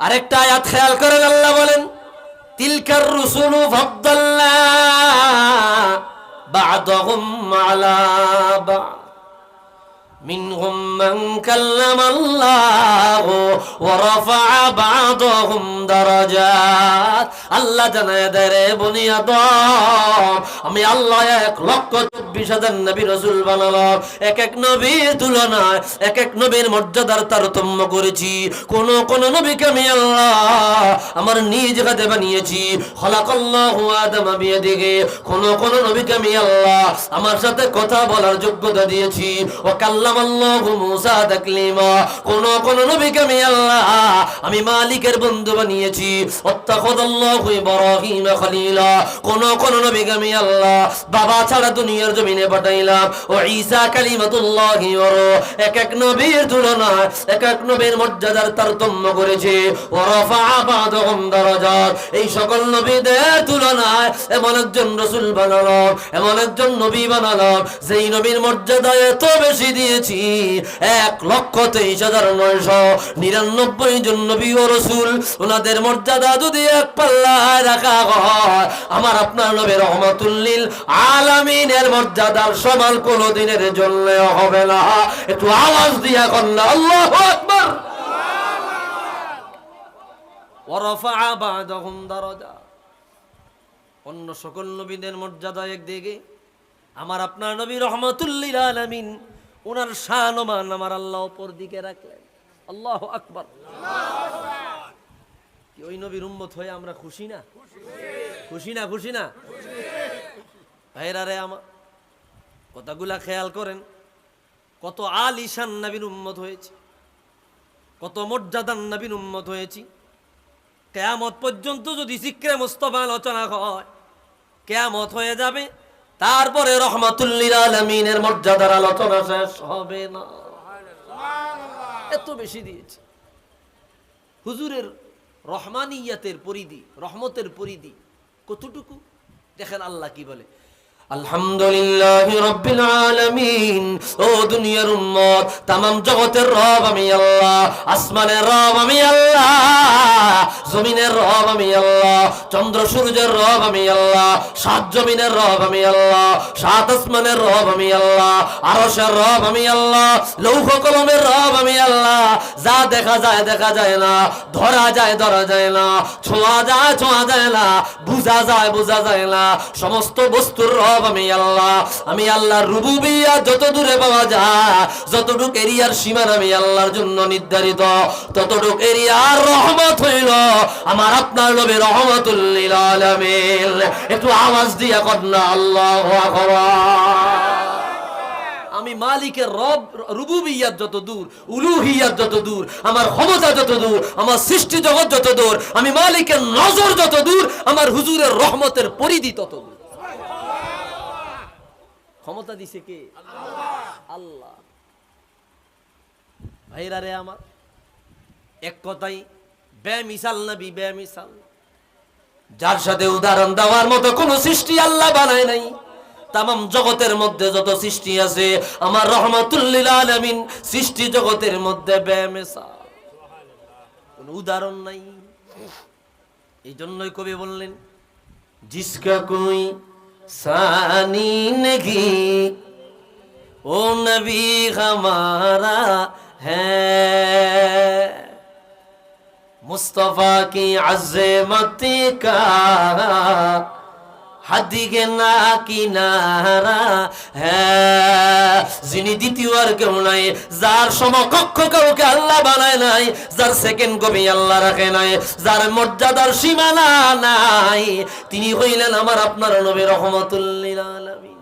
আরেকটা আয়াত খেয়াল করেন আল্লাহ বলেন তিলকার রুসুলু ভাবদাল্লা বা আলা বা'দ। منهم من كلم الله ورفع بعضهم درجات আল্লাহ জানায় দেয় রে বুনিয়াদম আমি আল্লাহ এক লক্ষ চব্বিশ হাজার নবী রসুল বানালাম এক এক নবীর তুলনায় এক এক নবীর মর্যাদার তারতম্য করেছি কোন কোন নবীকে আমি আল্লাহ আমার নিজ হাতে বানিয়েছি। খলাকাল্লাহু আদম বিয়াদিহি কোন কোন নবীকে আমি আল্লাহ আমার সাথে কথা বলার যোগ্যতা দিয়েছি। ও কাল্লামাল্লাহু মুসা তাকলিমা, কোন কোন নবীকে আমি আল্লাহ আমি মালিকের বন্ধু বানিয়েছি। অত্তাখাদাল্লাহু ইব্রাহিম খলিলা, কোন কোন নবীকে আমি আল্লাহ বাবা ছাড়া দুনিয়ার জমিনে পাঠাইলাম। ও ঈসা কালিমাতুল্লাহি ওর এক এক নবীর তুলনায় এক এক নবীর মর্যাদার তারতম্য করেছে। ও রফা বাদহুম দারাজাত এই সকল নবীদের তুলনায় এমন একজন রসুল বানালাম, এমন একজন নবী বানালাম, যেই নবীর মর্যাদা এত বেশি দিয়েছি, এক লক্ষ তেইশ হাজার নয়শো নিরানব্বই জন নবী ও রসুল, ওনাদের মর্যাদা যদি এক পাল্লায় রাখা হয়, আমার আপনার নবী রহমাতুল্লিল আলামিনের মর্যাদার সমান কোনো দিনের জন্য হবে না। একটু আওয়াজ দিয়া কন্যা আল্লাহ আকবার। অন্য সকল নবীদের মর্যাদা একদিকে। আমার আপনার নবী রহমতুল্লিল ওনার শান ও মান আমার আল্লাহ অপর দিকে রাখলেন। আল্লাহ আকবর। কি ওই নবীর উম্মত হয়ে আমরা খুশি না? খুশি না খুশি না? ভাইরা রে আমার, কথাগুলা খেয়াল করেন। কত আলিশান নবীর উম্মত হয়েছে। কত মর্যাদান নবীর উম্মত হয়েছি। কেয়ামত পর্যন্ত যদি সিক্রে মুস্তফা আলোচনা হয় কেয়ামত হয়ে যাবে তারপরে রহমাতুল্লিল আলমিনের মর্যাদার আলোচনা শেষ হবে না। এত বেশি দিয়েছে। হুজুরের রহমানিয়াতের পরিধি রহমতের পরিধি কতটুকু? দেখেন আল্লাহ কি বলে আলহামদুলিল্লাহ রব্বিল আলামিন। ও দুনিয়ার উম্মত, তামাম জগতের রব আমি আল্লাহ, আসমানের রব আমি আল্লাহ, জমিনের রব আমি আল্লাহ, চন্দ্র সূর্যের রব আমি আল্লাহ, সাত জমিনের রব আমি আল্লাহ, সাত আসমানের রব আমি আল্লাহ, আরশের রব আমি আল্লাহ, লৌহ কলমের রব আমি আল্লাহ। যা দেখা যায় দেখা যায় না, ধরা যায় ধরা যায় না, ছোঁয়া যায় ছোঁয়া যায় না, বুঝা যায়, বোঝা যায় না, সমস্ত বস্তুর রব আমি আল্লাহ। আমি আল্লাহর রুবুবিয়া যত দূরে পাওয়া যায়, যতটুক এরিয়ার সীমার আমি আল্লাহর জন্য নির্ধারিত, ততটুক এরিয়ার রহমত হইল আমার আপনার নবী রহমতুল্লিল একটু আওয়াজ দিয়া আল্লাহ আমি মালিকের রব রুবুবিয়াত যত দূর উলুহিয়াত যত দূর আমার ক্ষমতা যত দূর আমার সৃষ্টি জগৎ যত দূর আমি মালিকের নজর যত দূর আমার হুজুরের রহমতের পরিধি তত দূর ক্ষমতা দিছে কে? আল্লাহ। ভাইরা রে আমার, এক কথাই বেমিসাল নবী, বেমিসাল। যার সাথে উদাহরণ দেওয়ার মতো কোন সৃষ্টি আল্লাহ বানায় নাই। তামাম জগতের মধ্যে যত সৃষ্টি আছে, আমার রহমতুল্লিল আলমিন সৃষ্টি জগতের মধ্যে বেমিসাল। কোন উদাহরণ নাই। এই জন্যই কবি বললেন, জিসকা কুই ثانی نگی۔ او نبی ہمارا ہے۔ مصطفیٰ کی عظمت کا حد کے کی نعرہ ہے۔ যিনি দ্বিতীয় আর কেউ নাই, যার সমকক্ষ কাউকে আল্লাহ বানায় নাই, যার সেকেন্ড কবি আল্লাহ রাখে নাই, যার মর্যাদার সীমানা নাই, তিনি হইলেন আমার আপনার নবী রহমতুল্লিল আলামিন।